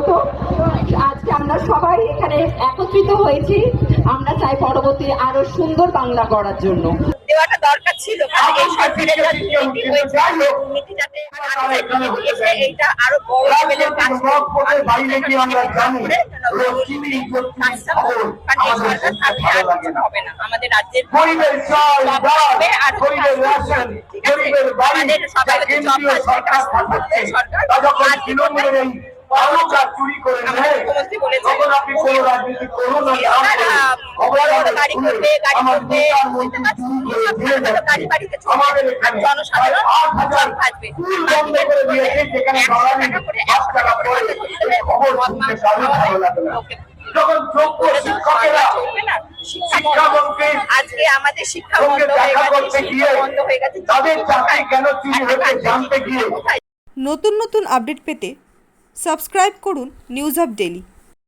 স্বাগত। আজকে আমরা সবাই এখানে একত্রিত হয়েছি। আমরা চাই পরবর্তী আরও সুন্দর বাংলা গড়ার জন্য। দেওয়াটা দরকার ছিল কারণ এই সরকারের যাতে এইটা আরও বড় লেভেলের কাজ হবে না। আমাদের রাজ্যের আমাদের সবাই সরকার চুরি করে নেয়। তখন আপনি কোন রাজনীতি করুন। আমাদের এখানে আট হাজার স্কুল বন্ধ করে দিয়েছে যেখানে বাঙালি পাঁচ টাকা টাকা করে করে ধরে এই খবর শুনতে মাংস ভালো লাগে না। যখন যোগ্য শিক্ষকেরা চলবে না শিক্ষা শিক্ষামন্ত্রী আজকে আমাদের শিক্ষা বন্ধ হয়ে গেছে করতে বন্ধ হয়ে গেছে। তাদের চাকরি কেন চুরি হয়েছে জানতে গিয়ে। নতুন নতুন আপডেট পেতে সাবস্ক্রাইব করুন নিউজ অফ ডেলি